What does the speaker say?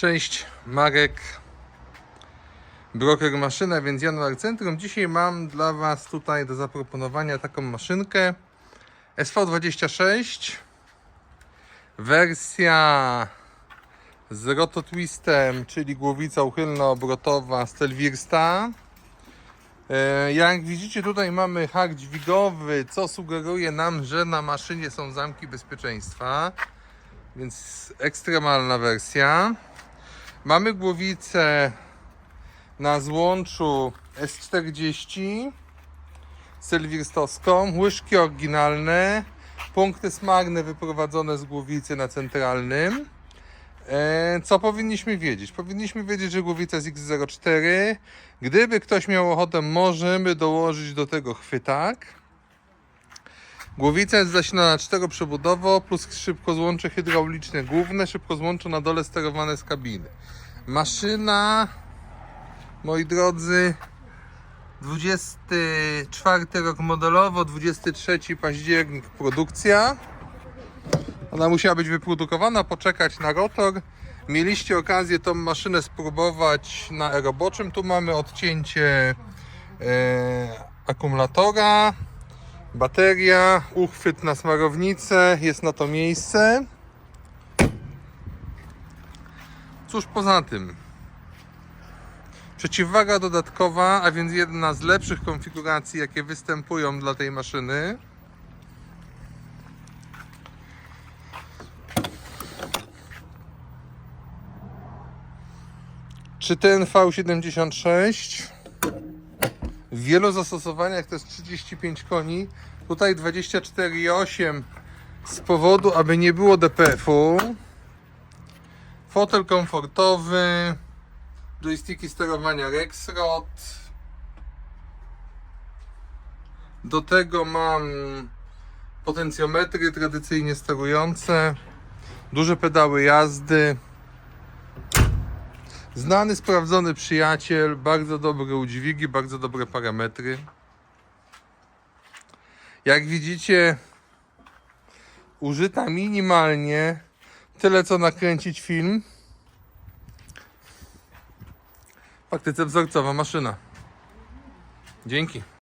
Cześć, Marek, broker maszyna, więc Januar Centrum. Dzisiaj mam dla Was tutaj do zaproponowania taką maszynkę SV26 wersja z rototwistem, czyli głowica uchylno-obrotowa Stelwirsta. E, Jak widzicie tutaj mamy hak dźwigowy, co sugeruje nam, że na maszynie są zamki bezpieczeństwa. Więc ekstremalna wersja. Mamy głowicę na złączu S40 sylwirstowską, łyżki oryginalne, punkty smagne wyprowadzone z głowicy na centralnym. E, Co powinniśmy wiedzieć? Powinniśmy wiedzieć, że głowica jest X04. Gdyby ktoś miał ochotę, możemy dołożyć do tego chwytak. Głowica jest zasilana czteroprzewodowo plus szybkozłącze hydrauliczne główne, szybkozłącze na dole sterowane z kabiny. Maszyna, moi drodzy, 24 rok modelowo, 23 październik produkcja. Ona musiała być wyprodukowana, poczekać na rotor. Mieliście okazję tą maszynę spróbować na aeroboczym. Tu mamy odcięcie e, akumulatora, bateria, uchwyt na smarownicę, jest na to miejsce. Cóż poza tym? Przeciwwaga dodatkowa, a więc jedna z lepszych konfiguracji, jakie występują dla tej maszyny. Czy ten V76 w wielu zastosowaniach to jest 35 koni, tutaj 24,8 z powodu, aby nie było DPF-u. Fotel komfortowy, joysticki sterowania Rexrod. Do tego mam potencjometry tradycyjnie sterujące, duże pedały jazdy. Znany, sprawdzony przyjaciel, bardzo dobre udźwigi, bardzo dobre parametry. Jak widzicie, użyta minimalnie, tyle co nakręcić film. W praktyce wzorcowa maszyna. Dzięki.